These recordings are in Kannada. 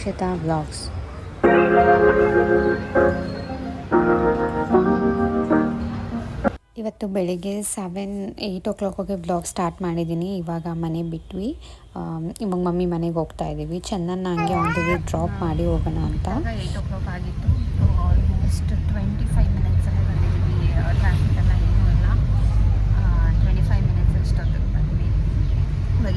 ರಕ್ಷಿತಾ ವ್ಲಾಗ್ಸ್. ಇವತ್ತು ಬೆಳಿಗ್ಗೆ ಸೆವೆನ್ ಏಯ್ಟ್ ಓ ಕ್ಲಾಕಿಗೆ ಬ್ಲಾಗ್ ಸ್ಟಾರ್ಟ್ ಮಾಡಿದ್ದೀನಿ ಇವಾಗ ಮನೆ ಬಿಟ್ವಿ. ಇವಾಗ ಮಮ್ಮಿ ಮನೆಗೆ ಹೋಗ್ತಾ ಇದ್ದೀವಿ ಚಂದನ್ನ ಹಂಗೆ ಒಂದು ಡ್ರಾಪ್ ಮಾಡಿ ಹೋಗೋಣ ಅಂತ. ಏಯ್ಟ್ ಓ ಕ್ಲಾಕ್ ಆಗಿತ್ತು. ಆಲ್ಮೋಸ್ಟ್ ಟ್ವೆಂಟಿ ಫೈವ್ ಮಿನಿಟ್ಸಲ್ಲೇ ಬಂದಿದ್ದೀವಿ ಟ್ರಾಫಿಕ್ ಎಲ್ಲ ಏನೂ ಇಲ್ಲ. ಟ್ವೆಂಟಿ ಫೈವ್ ಮಿನಿಟ್ಸ್ ಅಷ್ಟೊತ್ತಿಗೆ ಬಂದ್ವಿ. ಇವಾಗ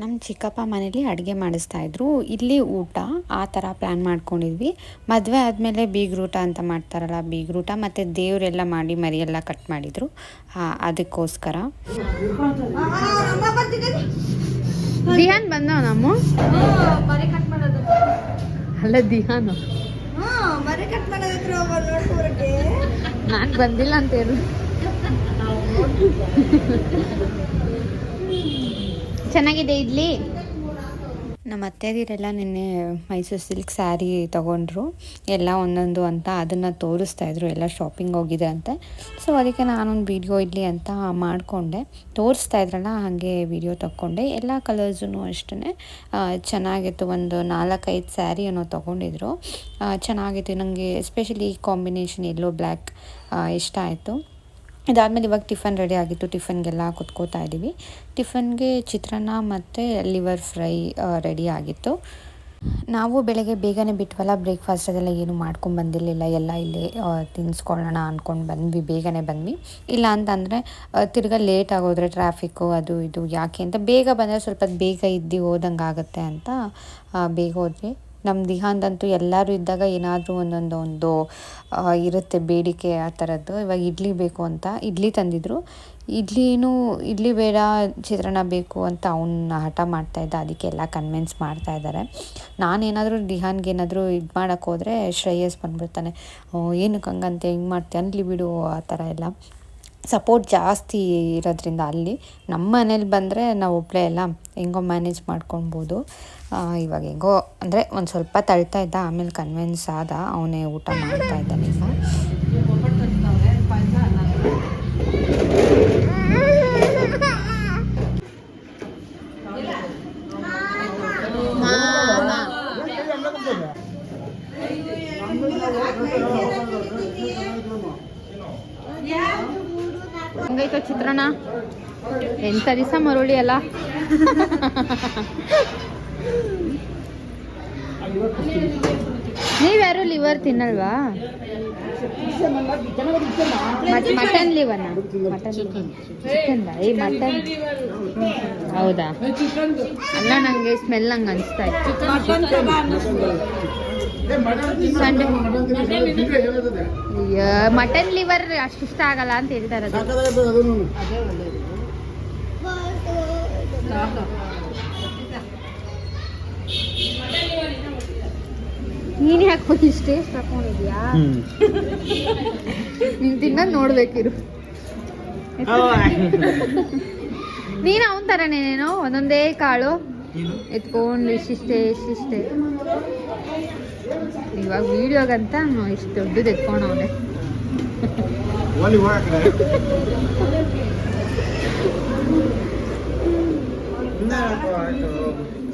ನಮ್ಮ ಚಿಕ್ಕಪ್ಪ ಮನೇಲಿ ಅಡುಗೆ ಮಾಡಿಸ್ತಾ ಇದ್ರು. ಇಲ್ಲಿ ಊಟ, ಆ ಥರ ಪ್ಲ್ಯಾನ್ ಮಾಡ್ಕೊಂಡಿದ್ವಿ. ಮದುವೆ ಆದಮೇಲೆ ಬೀಗ್ರೂಟ ಅಂತ ಮಾಡ್ತಾರಲ್ಲ, ಬೀಗ್ರೂಟ ಮತ್ತು ದೇವರೆಲ್ಲ ಮಾಡಿ ಮರಿಯೆಲ್ಲ ಕಟ್ ಮಾಡಿದರು. ಅದಕ್ಕೋಸ್ಕರ. ದಿಹಾನ್ ಬಂದವ ನಮ್ಮ? ಅಲ್ಲ ದಿಹಾನು. ನಾನು ಬಂದಿಲ್ಲ ಅಂತ ಹೇಳು. ಚೆನ್ನಾಗಿದೆ ಇಡ್ಲಿ? ನಮ್ಮ ಅತ್ತೆದಿರೆಲ್ಲ ನಿನ್ನೆ ಮೈಸೂರು ಸಿಲ್ಕ್ ಸ್ಯಾರಿ ತೊಗೊಂಡ್ರು. ಎಲ್ಲ ಒಂದೊಂದು ಅಂತ ಅದನ್ನು ತೋರಿಸ್ತಾ ಇದ್ರು. ಎಲ್ಲ ಶಾಪಿಂಗ್ ಹೋಗಿದೆ ಅಂತ. ಸೊ ಅದಕ್ಕೆ ನಾನೊಂದು ವೀಡಿಯೋ ಇರಲಿ ಅಂತ ಮಾಡಿಕೊಂಡೆ. ತೋರಿಸ್ತಾ ಇದ್ರಲ್ಲ, ಹಾಗೆ ವಿಡಿಯೋ ತಗೊಂಡೆ ಎಲ್ಲ ಕಲರ್ಸೂ ಅಷ್ಟೇ ಚೆನ್ನಾಗಿತ್ತು. ಒಂದು ನಾಲ್ಕೈದು ಸ್ಯಾರಿ ಏನೋ ತೊಗೊಂಡಿದ್ರು ಚೆನ್ನಾಗಿತ್ತು. ನನಗೆ ಎಸ್ಪೆಷಲಿ ಕಾಂಬಿನೇಷನ್ ಎಲ್ಲೋ ಬ್ಲ್ಯಾಕ್ ಇಷ್ಟ ಆಯಿತು. ಇದಾದಮೇಲೆ ಇವಾಗ ಟಿಫನ್ ರೆಡಿ ಆಗಿತ್ತು. ಟಿಫನ್ಗೆಲ್ಲ ಕುತ್ಕೋತಾ ಇದ್ದೀವಿ ಟಿಫನ್ಗೆ ಚಿತ್ರಾನ್ನ ಮತ್ತು ಲಿವರ್ ಫ್ರೈ ರೆಡಿ ಆಗಿತ್ತು. ನಾವು ಬೆಳಗ್ಗೆ ಬೇಗನೆ ಬಿಟ್ವಲ್ಲ, ಬ್ರೇಕ್ಫಾಸ್ಟ್ ಅದೆಲ್ಲ ಏನು ಮಾಡ್ಕೊಂಡು ಬಂದಿರಲಿಲ್ಲ. ಎಲ್ಲ ಇಲ್ಲಿ ತಿನ್ಸ್ಕೊಳ್ಳೋಣ ಅಂದ್ಕೊಂಡು ಬಂದ್ವಿ, ಬೇಗನೆ ಬಂದ್ವಿ. ಇಲ್ಲ ಅಂತಂದರೆ ತಿರ್ಗಾ ಲೇಟ್ ಆಗೋದ್ರೆ ಟ್ರಾಫಿಕ್ಕು, ಅದು ಇದು, ಯಾಕೆ ಅಂತ ಬೇಗ ಬಂದರೆ ಸ್ವಲ್ಪ ಬೇಗ ಇದ್ದು ಹೋದಂಗೆ ಆಗುತ್ತೆ ಅಂತ ಬೇಗ ಹೋದ್ವಿ. ನಮ್ಮ ದಿಹಾಂದಂತೂ ಎಲ್ಲರೂ ಇದ್ದಾಗ ಏನಾದರೂ ಒಂದೊಂದು ಒಂದು ಇರುತ್ತೆ ಬೇಡಿಕೆ ಆ ಥರದ್ದು. ಇವಾಗ ಇಡ್ಲಿ ಬೇಕು ಅಂತ ಇಡ್ಲಿ ತಂದಿದ್ರು. ಇಡ್ಲಿನೂ ಇಡ್ಲಿ ಬೇಡ ಚಿತ್ರಾನ್ನ ಬೇಕು ಅಂತ ಅವನ್ನ ಹಠ ಮಾಡ್ತಾ ಇದ್ದ. ಅದಕ್ಕೆ ಎಲ್ಲ ಕನ್ವಿನ್ಸ್ ಮಾಡ್ತಾ ಇದ್ದಾರೆ. ನಾನೇನಾದರೂ ದಿಹಾನ್ಗೆ ಏನಾದರೂ ಇದು ಮಾಡೋಕ್ಕೋದ್ರೆ ಶ್ರೇಯಸ್ ಬಂದ್ಬಿಡ್ತಾನೆ. "ಓ, ಏನಕ್ಕೆ ಹಂಗಂತೆ? ಹಿಂಗೆ ಮಾಡ್ತೀಯ? ಅನ್ಲಿ ಬಿಡು ಆ ಥರ ಎಲ್ಲ. ಸಪೋರ್ಟ್ ಜಾಸ್ತಿ ಇರೋದ್ರಿಂದ ಅಲ್ಲಿ ನಮ್ಮ ಮನೇಲಿ ಬಂದರೆ ನಾವು ಒಬ್ಬಳೇ ಎಲ್ಲ ಹೆಂಗೋ ಮ್ಯಾನೇಜ್ ಮಾಡ್ಕೊಳ್ಬೋದು. ಇವಾಗ ಹೆಂಗೋ ಅಂದರೆ ಒಂದು ಸ್ವಲ್ಪ ತಳ್ತಾ ಇದ್ದ, ಆಮೇಲೆ ಕನ್ವಿನ್ಸ್ ಆದ, ಅವನೇ ಊಟ ಮಾಡ್ತಾ ಇದ್ದಾನೆ ಈಗ. ಹಂಗೈತೋ ಚಿತ್ರಣ? ಎಂಥ ದಿವಸ ಮರುಳಿ ಅಲ್ಲ? ನೀವ್ಯಾರು ಲಿವರ್ ತಿನ್ನಲ್ವಾ? ಮಟ್- ಮಟನ್ ಲಿವರ್ನ ಮಟನ್ ಚಿಕನ್ ಮಟನ್. ಹೌದಾ? ಅಲ್ಲ, ನಂಗೆ ಸ್ಮೆಲ್ ಹಂಗೆ ಅನಿಸ್ತಾ ಇತ್ತು. ಸಂಡೆ ಅಯ್ಯೋ ಮಟನ್ ಲಿವರ್ ಅಷ್ಟು ಇಷ್ಟ ಆಗಲ್ಲ ಅಂತ ಹೇಳ್ತಾರೆ ನೀನ್ ಯಾಕೆ ಇಷ್ಟೇ ತಕೊಂಡಿದ್ಯಾ ನೀನ್ ತಿನ್ನೋದ್ ನೋಡ್ಬೇಕಿರು. ನೀನು ಅವನ್ ತರನೇನೇನೋ? ಒಂದೊಂದೇ ಕಾಳು. ಎತ್ಕೊಂಡು ಇಷ್ಟಿಷ್ಟೇ ಇಷ್ಟಿಷ್ಟೇ. ಇವಾಗ ವಿಡಿಯೋಗಂತ ಇಷ್ಟು ದೊಡ್ಡದು ಎತ್ಕೊಂಡು ಅವನೇ.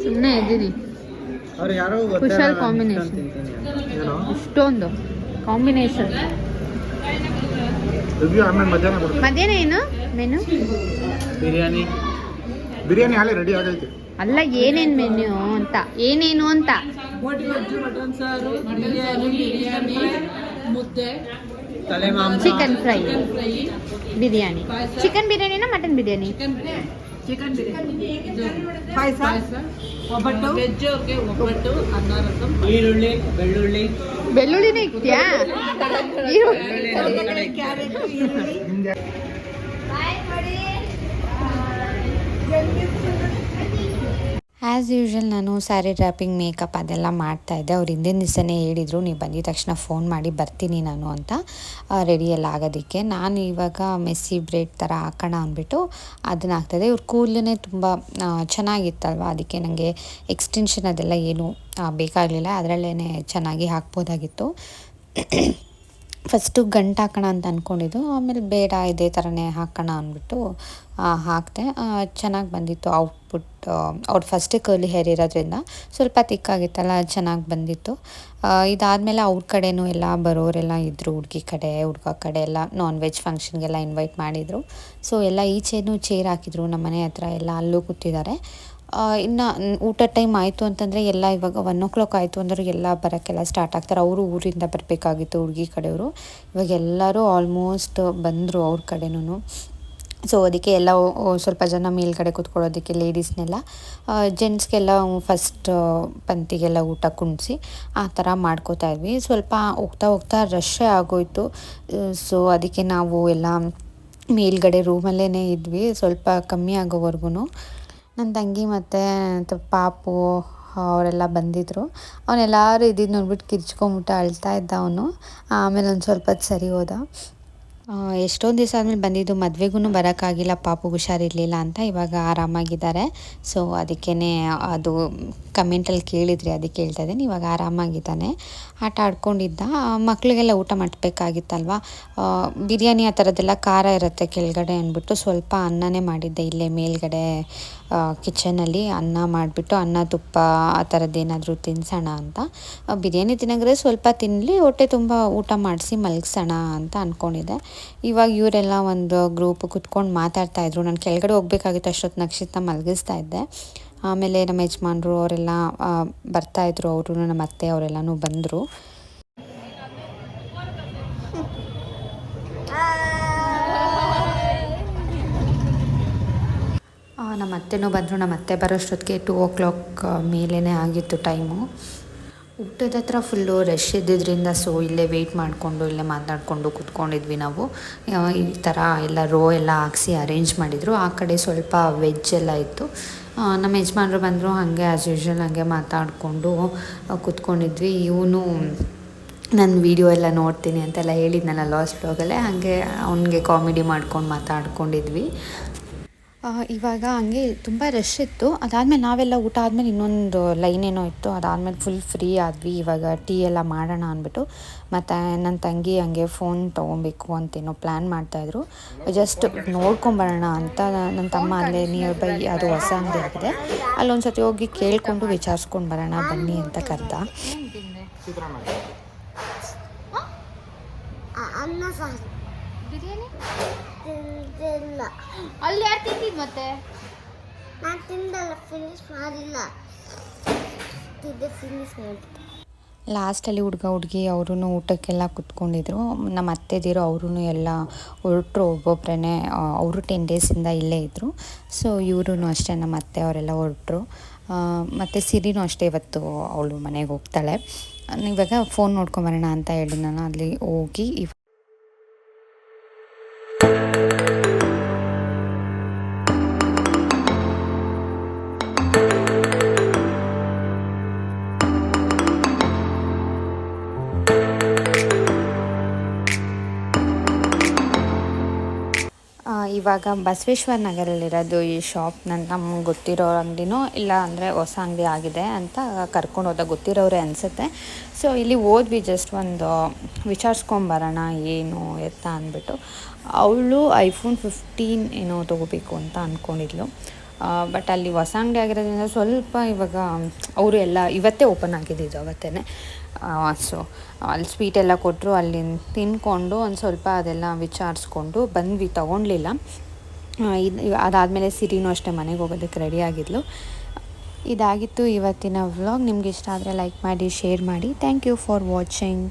ಸುಮ್ಮನೆ ಇದ್ದೀನಿ. ಕುಶಲ್ ಕಾಂಬಿನೇಷನ್ ಇಷ್ಟೊಂದು ಕಾಂಬಿನೇಷನ್ ಮಧ್ಯಾಹ್ನ ಏನು? ಮೆನು ಬಿರಿಯಾನಿ. ಬಿರಿಯಾನಿ ಹಾಲೆ ರೆಡಿ ಆಗೈತೆ. ಅಲ್ಲ ಏನೇನ್ ಮೆನ್ಯೂ ಅಂತ ಏನೇನು ಅಂತ? ಮಟನ್ ಸಾರು ಬಿರಿಯಾನಿ ಬಿರಿಯಾನಿ ಮುದ್ದೆ ತಲೆ ಚಿಕನ್ ಫ್ರೈ ಬಿರಿಯಾನಿ. ಚಿಕನ್ ಬಿರಿಯಾನಿನ ಮಟನ್ ಬಿರಿಯಾನಿ? ಚಿಕನ್ ಬಿರಿಯಾನಿ. ಪಾಯಸ. ಒಬ್ಬಟ್ಟು? ವೆಜ್ ಅವ್ರಿಗೆ ಒಬ್ಬಟ್ಟು ಅನ್ನ ರಸಂ ಈರುಳ್ಳಿ ಬೆಳ್ಳುಳ್ಳಿ. ಬೆಳ್ಳುಳ್ಳಿನೇ ಇಕ್ತಿಯಾ ನಾನು ಸ್ಯಾರಿ ಡ್ರಾಪಿಂಗ್ ಮೇಕಪ್ ಅದೆಲ್ಲ ಮಾಡ್ತಾ ಇದ್ದೆ. ಅವ್ರು ಹಿಂದಿನ ದಿವಸನೇ ಹೇಳಿದರು, ನೀವು ಬಂದಿದ ತಕ್ಷಣ ಫೋನ್ ಮಾಡಿ ಬರ್ತೀನಿ ನಾನು ಅಂತ ರೆಡಿ ಆಗೋದಕ್ಕೆ. ನಾನು ಇವಾಗ ಮೆಸ್ಸಿ ಬ್ರೆಡ್ ಥರ ಹಾಕೋಣ ಅಂದ್ಬಿಟ್ಟು ಅದನ್ನ ಹಾಕ್ತಾಯಿದ್ದೆ ಇವ್ರ ಕೂದಲೇ ತುಂಬ ಚೆನ್ನಾಗಿತ್ತಲ್ವ? ಅದಕ್ಕೆ ನನಗೆ ಎಕ್ಸ್ಟೆನ್ಷನ್ ಅದೆಲ್ಲ ಏನು ಬೇಕಾಗಲಿಲ್ಲ. ಅದರಲ್ಲೇ ಚೆನ್ನಾಗಿ ಹಾಕ್ಬೋದಾಗಿತ್ತು. ಫಸ್ಟು ಗಂಟು ಹಾಕೋಣ ಅಂತ ಅಂದ್ಕೊಂಡಿದ್ದು ಆಮೇಲೆ ಬೇಡ, ಇದೇ ಥರನೇ ಹಾಕೋಣ ಅಂದ್ಬಿಟ್ಟು ಹಾಕಿದೆ ಚೆನ್ನಾಗಿ ಬಂದಿತ್ತು ಔಟ್ಪುಟ್ ಅವ್ರು ಫಸ್ಟೇ ಕರ್ಲಿ ಹೇರ್ ಇರೋದ್ರಿಂದ. ಸ್ವಲ್ಪ ತಿಕ್ಕಾಗಿತ್ತಲ್ಲ, ಚೆನ್ನಾಗಿ ಬಂದಿತ್ತು. ಇದಾದಮೇಲೆ ಅವ್ರ ಕಡೆನೂ ಎಲ್ಲ ಬರೋರೆಲ್ಲ ಇದ್ದರು ಹುಡುಗಿ ಕಡೆ, ಹುಡುಗ ಕಡೆ ಎಲ್ಲ ನಾನ್ ವೆಜ್ ಫಂಕ್ಷನ್ಗೆಲ್ಲ ಇನ್ವೈಟ್ ಮಾಡಿದರು. ಸೊ ಎಲ್ಲ ಈಚೆನೂ ಚೇರ್ ಹಾಕಿದ್ರು ನಮ್ಮ ಮನೆ ಹತ್ರ ಎಲ್ಲ, ಅಲ್ಲೂ ಕೂತಿದ್ದಾರೆ. ಇನ್ನು ಊಟ ಟೈಮ್ ಆಯಿತು ಅಂತಂದರೆ ಎಲ್ಲ ಇವಾಗ ಒನ್ ಓ ಕ್ಲಾಕ್ ಆಯಿತು ಅಂದರೆ ಎಲ್ಲ ಬರೋಕ್ಕೆಲ್ಲ ಸ್ಟಾರ್ಟ್ ಆಗ್ತಾರೆ. ಅವರು ಊರಿಂದ ಬರಬೇಕಾಗಿತ್ತು ಹುಡುಗಿ ಕಡೆಯವರು. ಇವಾಗ ಎಲ್ಲರೂ ಆಲ್ಮೋಸ್ಟ್ ಬಂದರು ಅವ್ರ ಕಡೆನೂ ಸೊ ಅದಕ್ಕೆ ಎಲ್ಲ ಸ್ವಲ್ಪ ಜನ ಮೇಲ್ಗಡೆ ಕೂತ್ಕೊಳ್ಳೋದಕ್ಕೆ ಲೇಡೀಸ್ನೆಲ್ಲ ಜೆಂಟ್ಸ್ಗೆಲ್ಲ ಫಸ್ಟ್ ಪಂತಿಗೆಲ್ಲ ಊಟ ಕುಣಿಸಿ ಆ ಥರ ಮಾಡ್ಕೋತಾ ಇದ್ವಿ. ಸ್ವಲ್ಪ ಹೋಗ್ತಾ ಹೋಗ್ತಾ ರಶ್ಶೇ ಆಗೋಯಿತು. ಸೊ ಅದಕ್ಕೆ ನಾವು ಎಲ್ಲ ಮೇಲ್ಗಡೆ ರೂಮಲ್ಲೇ ಇದ್ವಿ. ಸ್ವಲ್ಪ ಕಮ್ಮಿ ಆಗೋವರೆಗೂ ನನ್ನ ತಂಗಿ ಮತ್ತು ಪಾಪು ಅವರೆಲ್ಲ ಬಂದಿದ್ದರು ಅವನೆಲ್ಲರೂ ಇದ್ದಿದ್ದು ನೋಡ್ಬಿಟ್ಟು ಕಿರ್ಚ್ಕೊಂಬಿಟ್ಟು ಅಳ್ತಾ ಇದ್ದ ಅವನು. ಆಮೇಲೆ ಒಂದು ಸ್ವಲ್ಪ ಸರಿ ಹೋದ. ಎಷ್ಟೊಂದು ದಿವಸ ಆದಮೇಲೆ ಬಂದಿದ್ದು ಮದುವೆಗೂ ಬರೋಕ್ಕಾಗಿಲ್ಲ ಪಾಪು ಹುಷಾರಿರಲಿಲ್ಲ ಅಂತ ಇವಾಗ ಆರಾಮಾಗಿದ್ದಾರೆ. ಸೊ ಅದಕ್ಕೇ ಅದು ಕಮೆಂಟಲ್ಲಿ ಕೇಳಿದ್ರಿ ಅದಕ್ಕೆ ಹೇಳ್ತಾ ಇದ್ದೀನಿ, ಇವಾಗ ಆರಾಮಾಗಿದ್ದಾನೆ. ಆಟ ಆಡ್ಕೊಂಡಿದ್ದ. ಮಕ್ಕಳಿಗೆಲ್ಲ ಊಟ ಮಾಡಬೇಕಾಗಿತ್ತಲ್ವ? ಬಿರಿಯಾನಿ ಆ ಥರದ್ದೆಲ್ಲ ಖಾರ ಇರುತ್ತೆ ಕೆಳಗಡೆ ಅಂದ್ಬಿಟ್ಟು ಸ್ವಲ್ಪ ಅನ್ನನೇ ಮಾಡಿದ್ದೆ ಇಲ್ಲೇ ಮೇಲ್ಗಡೆ. ಕಿಚನಲ್ಲಿ ಅನ್ನ ಮಾಡಿಬಿಟ್ಟು ಅನ್ನ, ತುಪ್ಪ, ಆ ಥರದ್ದೇನಾದರೂ ತಿನ್ಸೋಣ ಅಂತ. ಬಿರಿಯಾನಿ ತಿನ್ನಂಗ್ರೆ ಸ್ವಲ್ಪ ತಿನ್ನಲಿ ಹೊಟ್ಟೆ ತುಂಬ ಊಟ ಮಾಡಿಸಿ ಮಲಗಿಸೋಣ ಅಂತ ಅಂದ್ಕೊಂಡಿದ್ದೆ ಇವಾಗ ಇವರೆಲ್ಲ ಒಂದು ಗ್ರೂಪ್ ಕುತ್ಕೊಂಡು ಮಾತಾಡ್ತಾ ಇದ್ರು. ನಾನು ಕೆಳಗಡೆ ಹೋಗ್ಬೇಕಾಗಿತ್ತು, ಅಷ್ಟೊತ್ತು ನಕ್ಷತ್ರ ಮಲಗಿಸ್ತಾ ಇದ್ದೆ. ಆಮೇಲೆ ನಮ್ಮ ಯಜಮಾನ್ರು ಅವರೆಲ್ಲ ಬರ್ತಾಯಿದ್ರು ಅವರು ನಮ್ಮ ಅತ್ತೆ ಅವರೆಲ್ಲನೂ ಬಂದರು. ನಮ್ಮ ಅತ್ತೆನೂ ಬಂದರು, ನಮ್ಮ ಅತ್ತೆ ಬರೋಷ್ಟೊತ್ತಿಗೆ ಟೂ ಓ ಕ್ಲಾಕ್ ಮೇಲೇ ಆಗಿತ್ತು ಟೈಮು ಊಟದ ಹತ್ರ ಫುಲ್ಲು ರಶ್ ಇದ್ದಿದ್ದರಿಂದ ಸೊ ಇಲ್ಲೇ ವೆಯ್ಟ್ ಮಾಡಿಕೊಂಡು, ಇಲ್ಲೇ ಮಾತಾಡಿಕೊಂಡು ಕೂತ್ಕೊಂಡಿದ್ವಿ ನಾವು. ಈ ಥರ ಎಲ್ಲ ರೋ ಎಲ್ಲ ಹಾಕ್ಸಿ ಅರೇಂಜ್ ಮಾಡಿದರು. ಆ ಕಡೆ ಸ್ವಲ್ಪ ವೆಜ್ ಎಲ್ಲ ಇತ್ತು. ನಮ್ಮ ಯಜಮಾನ್ರು ಬಂದರು, ಹಾಗೆ ಆ್ಯಸ್ ಯೂಶ್ವಲ್ ಹಾಗೆ ಮಾತಾಡಿಕೊಂಡು ಕೂತ್ಕೊಂಡಿದ್ವಿ. ಇವನು ನನ್ನ ವೀಡಿಯೋ ಎಲ್ಲ ನೋಡ್ತೀನಿ ಅಂತೆಲ್ಲ ಹೇಳಿದ್ನಲ್ಲ ಲಾಸ್ಟ್ ಬ್ಲಾಗಲ್ಲೇ ಹಾಗೆ ಅವನಿಗೆ ಕಾಮಿಡಿ ಮಾಡ್ಕೊಂಡು ಮಾತಾಡ್ಕೊಂಡಿದ್ವಿ. ಇವಾಗ ಹಂಗೆ ತುಂಬ ರಶ್ ಇತ್ತು. ಅದಾದಮೇಲೆ ನಾವೆಲ್ಲ ಊಟ ಆದಮೇಲೆ ಇನ್ನೊಂದು ಲೈನ್ ಏನೋ ಇತ್ತು. ಅದಾದಮೇಲೆ ಫುಲ್ ಫ್ರೀ ಆದ್ವಿ. ಇವಾಗ ಟೀ ಎಲ್ಲ ಮಾಡೋಣ ಅಂದ್ಬಿಟ್ಟು. ಮತ್ತು ನನ್ನ ತಂಗಿ ಹಂಗೆ ಫೋನ್ ತೊಗೊಬೇಕು ಅಂತೇನೋ ಪ್ಲ್ಯಾನ್ ಮಾಡ್ತಾಯಿದ್ರು ಜಸ್ಟ್ ನೋಡ್ಕೊಂಬರೋಣ ಅಂತ ನನ್ನ ತಮ್ಮ ಅಲ್ಲೇ ನಿಯರ್ ಬೈ ಅದು ಹೊಸ ಅಂಗಡಿ ಆಗಿದೆ. ಅಲ್ಲೊಂದು ಸತಿ ಹೋಗಿ ಕೇಳಿಕೊಂಡು ವಿಚಾರಿಸ್ಕೊಂಡು ಬರೋಣ, ಬನ್ನಿ ಅಂತ ಕರೆದ. ಬಿರಿಯಾನಿ? ತಿಂದಿಲ್ಲ. ಅಲ್ಲಿ ಯಾರು ತಿಂದಿದ್ ಮತ್ತೆ? ನಾನು ತಿಂದಲ್ಲ ಫಿನಿಶ್ ಮಾಡಿಲ್ಲ. ತಿಂದೆ ಫಿನಿಶ್ ಮಾಡಿದ್ದೆ ಲಾಸ್ಟಲ್ಲಿ ಹುಡುಗ ಹುಡುಗಿ ಅವರು ಊಟಕ್ಕೆಲ್ಲ ಕುತ್ಕೊಂಡಿದ್ರು. ನಮ್ಮ ಅತ್ತೆದಿರು ಅವರು ಎಲ್ಲ ಹೊರಟರು ಒಬ್ಬೊಬ್ಬರೇ ಅವರು ಟೆನ್ ಡೇಸಿಂದ ಇಲ್ಲೇ ಇದ್ದರು ಸೊ ಇವರು ಅಷ್ಟೇ ನಮ್ಮ ಅತ್ತೆ ಅವರೆಲ್ಲ ಹೊರಟರು. ಮತ್ತು ಸಿರಿನೂ ಅಷ್ಟೇ ಇವತ್ತು ಅವಳು ಮನೆಗೆ ಹೋಗ್ತಾಳೆ. ಇವಾಗ ಫೋನ್ ನೋಡ್ಕೊಂಬರೋಣ ಅಂತ ಹೇಳಿ ನಾನು ಅಲ್ಲಿ ಹೋಗಿ ಇವಾಗ ಬಸವೇಶ್ವರ ನಗರಲ್ಲಿರೋದು ಈ ಶಾಪ್ ನನ್ನ ನಮ್ಗೆ ಗೊತ್ತಿರೋ ಅಂಗಡಿನೋ ಇಲ್ಲ ಅಂದರೆ ಹೊಸ ಅಂಗಡಿ ಆಗಿದೆ ಅಂತ ಕರ್ಕೊಂಡು ಹೋದ ಗೊತ್ತಿರೋರೆ ಅನಿಸುತ್ತೆ. ಸೊ ಇಲ್ಲಿ ಓದ್ವಿ ಜಸ್ಟ್ ಒಂದು ವಿಚಾರಿಸ್ಕೊಂಬರೋಣ ಏನು ಎತ್ತ ಅಂದ್ಬಿಟ್ಟು. ಅವಳು ಐಫೋನ್ ಫಿಫ್ಟೀನ್ ಏನೋ ತೊಗೋಬೇಕು ಅಂತ ಅಂದ್ಕೊಂಡಿದ್ಲು ಬಟ್ ಅಲ್ಲಿ ಹೊಸ ಅಂಗಡಿ ಆಗಿರೋದ್ರಿಂದ ಸ್ವಲ್ಪ ಇವಾಗ ಅವರು ಎಲ್ಲ ಇವತ್ತೇ ಓಪನ್ ಆಗಿದ್ದು ಅವತ್ತೇ ಸೊ ಅಲ್ಲಿ ಸ್ವೀಟ್ ಎಲ್ಲ ಕೊಟ್ಟರು ಅಲ್ಲಿ ತಿನ್ಕೊಂಡು ಒಂದು ಸ್ವಲ್ಪ ಅದೆಲ್ಲ ವಿಚಾರಿಸ್ಕೊಂಡು ಬಂದ್ವಿ, ತೊಗೊಂಡ್ಲಿಲ್ಲ. ಇದು, ಅದಾದಮೇಲೆ ಸಿರಿನೂ ಅಷ್ಟೇ ಮನೆಗೆ ಹೋಗೋದಕ್ಕೆ ರೆಡಿ ಆಗಿದ್ಲು. ಇದಾಗಿತ್ತು ಇವತ್ತಿನ ವ್ಲಾಗ್ ನಿಮ್ಗೆ ಇಷ್ಟ ಆದರೆ ಲೈಕ್ ಮಾಡಿ ಶೇರ್ ಮಾಡಿ. Thank you for watching